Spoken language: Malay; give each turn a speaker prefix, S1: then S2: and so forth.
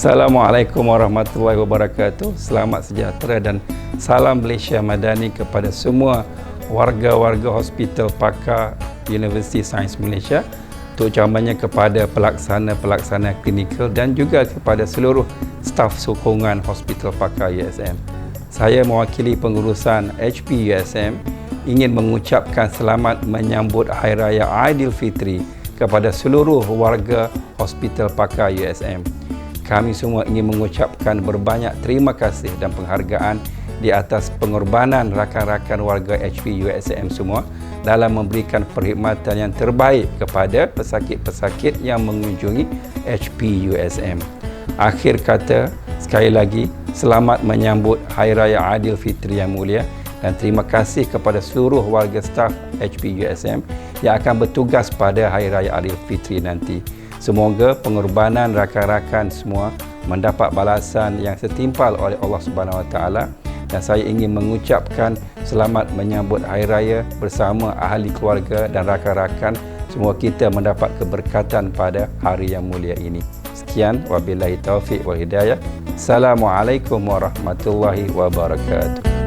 S1: Assalamualaikum warahmatullahi wabarakatuh. Selamat sejahtera dan salam Malaysia Madani kepada semua warga-warga Hospital Pakar Universiti Sains Malaysia terutamanya kepada pelaksana-pelaksana klinikal dan juga kepada seluruh staf sokongan Hospital Pakar USM. Saya mewakili pengurusan HP USM ingin mengucapkan selamat menyambut Hari Raya Aidilfitri kepada seluruh warga Hospital Pakar USM kami semua ingin mengucapkan berbanyak terima kasih dan penghargaan di atas pengorbanan rakan-rakan warga HP USM semua dalam memberikan perkhidmatan yang terbaik kepada pesakit-pesakit yang mengunjungi HP USM. Akhir kata, sekali lagi, selamat menyambut Hari Raya Aidilfitri yang mulia dan terima kasih kepada seluruh warga staf HP USM yang akan bertugas pada Hari Raya Aidilfitri nanti. Semoga pengorbanan rakan-rakan semua mendapat balasan yang setimpal oleh Allah Subhanahu Wa Taala dan saya ingin mengucapkan selamat menyambut hari raya bersama ahli keluarga dan rakan-rakan semua kita mendapat keberkatan pada hari yang mulia ini. Sekian wabillahi taufik wal hidayah. Assalamualaikum warahmatullahi wabarakatuh.